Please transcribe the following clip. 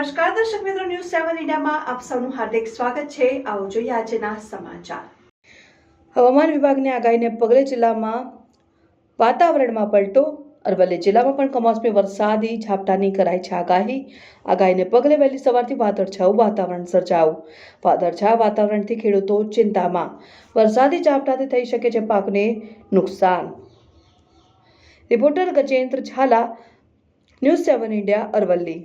નમસ્કાર દર્શકમેત્રો ન્યૂઝ સેવન ઇન્ડિયામાં આપ સૌનું હાર્દિક સ્વાગત છે. આવો જોઈએ આજના સમાચાર. હવામાન વિભાગની આગાહીને પગલે જિલ્લામાં વાતાવરણમાં પલટો. અરવલ્લી જિલ્લામાં પણ કમોસમી વરસાદી ઝાપટાની કરાઈ છે આગાહી. આગાહીને પગલે વહેલી સવારથી વાદળછાયું વાતાવરણ સર્જાયું. વાદળછાયા વાતાવરણથી ખેડૂતો ચિંતામાં. વરસાદી ઝાપટાથી થઈ શકે છે પાકને નુકસાન. Reporter Gajendra Jhala news seven India Aravalli.